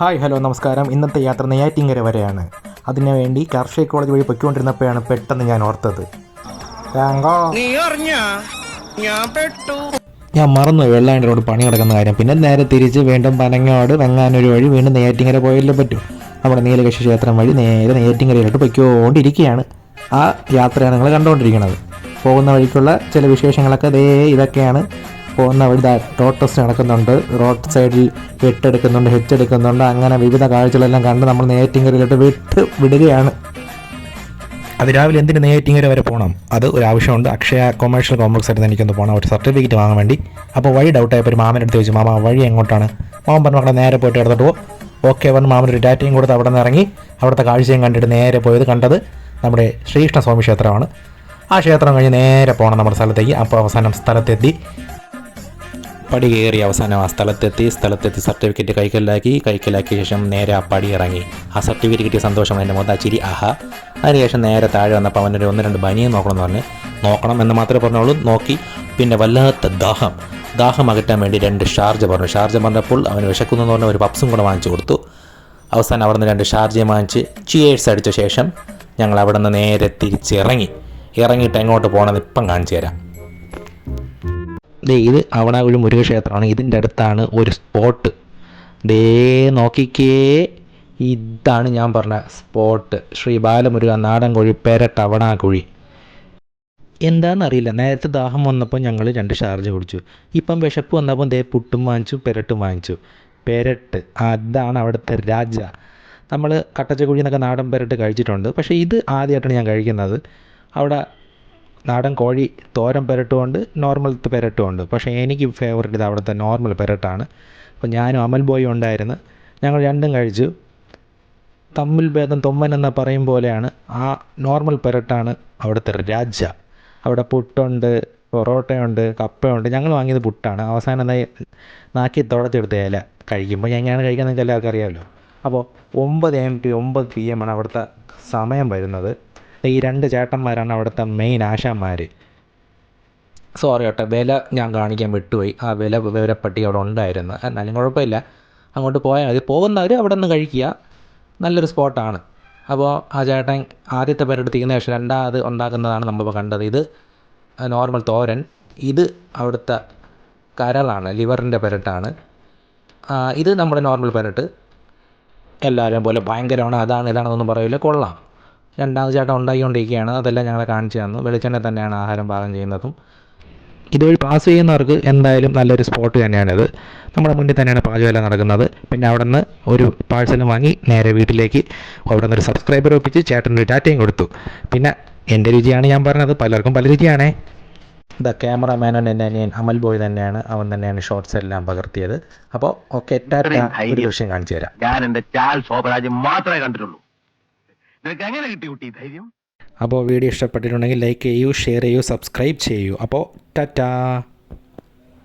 Hi hello നമസ്കാരം. ഇന്നത്തെ യാത്ര നെയ്യാറ്റിങ്കര വരെയാണ്. അതിനുവേണ്ടി കാർഷിക കോളേജ് വഴി പൊയ്ക്കൊണ്ടിരുന്നപ്പോഴാണ് പെട്ടെന്ന് ഞാൻ ഓർത്തത്. ഞാൻ മറന്നു വെള്ളാണ്ടിനോട് പണി നടക്കുന്ന കാര്യം. പിന്നെ നേരെ തിരിച്ച് വീണ്ടും പനങ്ങോട് വെങ്ങാനൊരു വഴി വീണ്ടും നെയ്യാറ്റിങ്കര പോയല്ലേ പറ്റൂ. നമ്മുടെ നീലകക്ഷി ക്ഷേത്രം വഴി നേരെ നെയ്യാറ്റിങ്കരയിലോട്ട് പൊയ്ക്കൊണ്ടിരിക്കുകയാണ്. ആ യാത്രയാണ് നിങ്ങൾ കണ്ടുകൊണ്ടിരിക്കുന്നത്. പോകുന്ന വഴിക്കുള്ള ചില വിശേഷങ്ങളൊക്കെ ദേ ഇതൊക്കെയാണ്. പോകുന്ന വഴി റോഡ് ടെസ്റ്റ് നടക്കുന്നുണ്ട്. റോഡ് സൈഡിൽ വെട്ടെടുക്കുന്നുണ്ട് ഹെറ്റ് എടുക്കുന്നുണ്ട് അങ്ങനെ വിവിധ കാഴ്ചകളെല്ലാം കണ്ട് നമ്മൾ നെയ്യാറ്റിങ്കരയിലോട്ട് വിട്ട് വിടുകയാണ്. അത് രാവിലെ എന്തിന് നെയ്യാറ്റിങ്ങര വരെ പോകണം അത് ഒരു ആവശ്യമുണ്ട്. അക്ഷയ കൊമേഴ്ഷ്യൽ കോംപ്ലക്സ് ആയിട്ട് എനിക്കൊന്ന് പോകണം ഒരു സർട്ടിഫിക്കറ്റ് വാങ്ങാൻ വേണ്ടി. അപ്പോൾ വഴി ഡൗട്ടായപ്പോൾ ഒരു മാമന്റെ അടുത്ത് ചോദിച്ചു മാമ വഴി എങ്ങോട്ടാണ്? മാമൻ പറഞ്ഞു അവിടെ നേരെ പോയിട്ട് എടുത്തിട്ട് പോകും ഓക്കെ പറഞ്ഞ് മാമൻ ഒരു ഡാറ്റയും കൊടുത്ത് അവിടെ നിന്ന് ഇറങ്ങി. അവിടുത്തെ കാഴ്ചയും കണ്ടിട്ട് നേരെ പോയത് കണ്ടത് നമ്മുടെ ശ്രീകൃഷ്ണ സ്വാമി ക്ഷേത്രമാണ്. ആ ക്ഷേത്രം കഴിഞ്ഞ് നേരെ പോകണം നമ്മുടെ സ്ഥലത്തേക്ക്. അപ്പോൾ അവസാനം സ്ഥലത്തെത്തി. പടി കയറി അവസാനം ആ സ്ഥലത്തെത്തി സ്ഥലത്തെത്തി സർട്ടിഫിക്കറ്റ് കൈക്കലാക്കി. കൈക്കലാക്കിയ ശേഷം നേരെ ആ പടി ഇറങ്ങി. ആ സർട്ടിഫിക്കറ്റ് കിട്ടിയ സന്തോഷം എന്റെ മൊത്തം ചിരി ആഹാ. അതിനുശേഷം നേരെ താഴെ വന്നപ്പോൾ അവനൊരു ഒന്ന് രണ്ട് ബനിയും നോക്കണമെന്ന് പറഞ്ഞ് നോക്കണം എന്ന് മാത്രമേ പറഞ്ഞുള്ളൂ. നോക്കി. പിന്നെ വല്ലാത്ത ദാഹം. ദാഹം അകറ്റാൻ വേണ്ടി രണ്ട് ഷാർജ പറഞ്ഞു. ഷാർജ പറഞ്ഞപ്പോൾ അവന് വിശക്കുന്നു എന്ന് പറഞ്ഞ ഒരു പപ്സും കൂടെ വാങ്ങിച്ചു കൊടുത്തു. അവസാനം അവിടെ നിന്ന് രണ്ട് ഷാർജയും വാങ്ങിച്ച് ചിയേഴ്സ് അടിച്ച ശേഷം ഞങ്ങൾ അവിടെ നിന്ന് നേരെ തിരിച്ചിറങ്ങി. ഇറങ്ങിയിട്ട് എങ്ങോട്ട് പോകണമെന്ന് ഇപ്പം കാണിച്ചു തരാം. ദേ ഇത് അവണാകുഴി മുരുകക്ഷേത്രമാണ്. ഇതിന്റെ അടുത്താണ് ഒരു സ്പോട്ട് ദേ നോക്കിക്കേ. ഇതാണ് ഞാൻ പറഞ്ഞ സ്പോട്ട് ശ്രീ ബാലമുരുക നാടൻകുഴി പെരട്ട് അവണാകുഴി എന്താണെന്നറിയില്ല നേരത്തെ ദാഹം വന്നപ്പോൾ ഞങ്ങൾ രണ്ട് ഷാർജ് കുടിച്ചു. ഇപ്പം വിശപ്പ് വന്നപ്പോൾ ദേ പുട്ടും വാങ്ങിച്ചു പെരട്ടും വാങ്ങിച്ചു. പെരട്ട്. അതാണ് അവിടുത്തെ രാജ. നമ്മൾ കട്ടച്ചക്കുഴി എന്നൊക്കെ നാടൻ പെരട്ട് കഴിച്ചിട്ടുണ്ട്. പക്ഷേ ഇത് ആദ്യമായിട്ടാണ് ഞാൻ കഴിക്കുന്നത്. അവിടെ നാടൻ കോഴി തോരൻ പെരട്ടുമുണ്ട് നോർമൽ പെരട്ടുമുണ്ട് പക്ഷേ എനിക്ക് ഫേവറേറ്റ് ഇത് അവിടുത്തെ നോർമൽ പെരട്ടാണ്. അപ്പോൾ ഞാനും അമൽ ബോയും ഉണ്ടായിരുന്നു. ഞങ്ങൾ രണ്ടും കഴിച്ചു. തമ്മിൽ ഭേദം തൊമ്മൻ എന്ന് പറയും പോലെയാണ് ആ നോർമൽ പെരട്ടാണ് അവിടുത്തെ രാജ. അവിടെ പുട്ടുണ്ട് പൊറോട്ടയുണ്ട് കപ്പയുണ്ട്. ഞങ്ങൾ വാങ്ങിയത് പുട്ടാണ്. അവസാനം എന്താ നാക്കി തുടച്ചെടുത്ത ഇല കഴിക്കുമ്പോൾ. എങ്ങനെയാണ് കഴിക്കുന്നത് എല്ലാവർക്കും അറിയാമല്ലോ. അപ്പോൾ ഒമ്പത് എം ടി ഒമ്പത് പി എം ആണ് അവിടുത്തെ സമയം വരുന്നത്. ഈ രണ്ട് ചേട്ടന്മാരാണ് അവിടുത്തെ മെയിൻ ആശാന്മാർ സോറി കേട്ടോ വില ഞാൻ കാണിക്കാൻ വിട്ടുപോയി. ആ വില വിവരപ്പട്ടി അവിടെ ഉണ്ടായിരുന്നു. എന്നാലും കുഴപ്പമില്ല. അങ്ങോട്ട് പോയാൽ മതി. പോകുന്നവർ അവിടെ നിന്ന് കഴിക്കുക. നല്ലൊരു സ്പോട്ടാണ്. അപ്പോൾ ആ ചേട്ടൻ ആദ്യത്തെ പേരെടുത്തിരിക്കുന്ന ശേഷം രണ്ടാമത് ഉണ്ടാക്കുന്നതാണ് നമ്മളിപ്പോൾ കണ്ടത്. ഇത് നോർമൽ തോരൻ. ഇത് അവിടുത്തെ കരളാണ്. ലിവറിന്റെ പെരട്ടാണ്. ഇത് നമ്മുടെ നോർമൽ പെരട്ട്. എല്ലാവരും പോലെ ഭയങ്കരമാണ്. അതാണ് ഇതാണെന്നൊന്നും പറയില്ല കൊള്ളാം. രണ്ടാമത് ചേട്ടൻ ഉണ്ടാക്കിക്കൊണ്ടിരിക്കുകയാണ് അതെല്ലാം ഞങ്ങളെ കാണിച്ചു തന്നു. വെളിച്ചെണ്ണ തന്നെയാണ് ആഹാരം പാകം ചെയ്യുന്നതും. ഇതുവഴി പാസ് ചെയ്യുന്നവർക്ക് എന്തായാലും നല്ലൊരു സ്പോട്ട് തന്നെയാണിത്. നമ്മുടെ മുന്നിൽ തന്നെയാണ് പാചകമെല്ലാം നടക്കുന്നത്. പിന്നെ അവിടെ നിന്ന് ഒരു പാഴ്സലും വാങ്ങി നേരെ വീട്ടിലേക്ക് അവിടെ നിന്ന് ഒരു സബ്സ്ക്രൈബർ ഒപ്പിച്ച് ചേട്ടനൊരു ഡാറ്റയും കൊടുത്തു. പിന്നെ എന്റെ രുചിയാണ് ഞാൻ പറഞ്ഞത്. പലർക്കും പല രുചിയാണേ. ദ ക്യാമറമാനും എന്റെ അനിയൻ അമൽ ബോയ് തന്നെയാണ്. അവൻ തന്നെയാണ് ഷോർട്സ് എല്ലാം പകർത്തിയത്. അപ്പോൾ ഓക്കെ ടാറ്റ ഒരു വിഷയം കാണിച്ചു തരാം. ഞാൻ എന്റെ ചാൽ ശോഭരാജ് മാത്രമേ കണ്ടിട്ടുള്ളൂ. കുട്ടി ധൈര്യം? അപ്പോൾ വീഡിയോ ഇഷ്ടപ്പെട്ടിട്ടുണ്ടെങ്കിൽ ലൈക്ക് ചെയ്യൂ ഷെയർ ചെയ്യൂ സബ്സ്ക്രൈബ് ചെയ്യൂ. അപ്പോൾ ടാറ്റാ.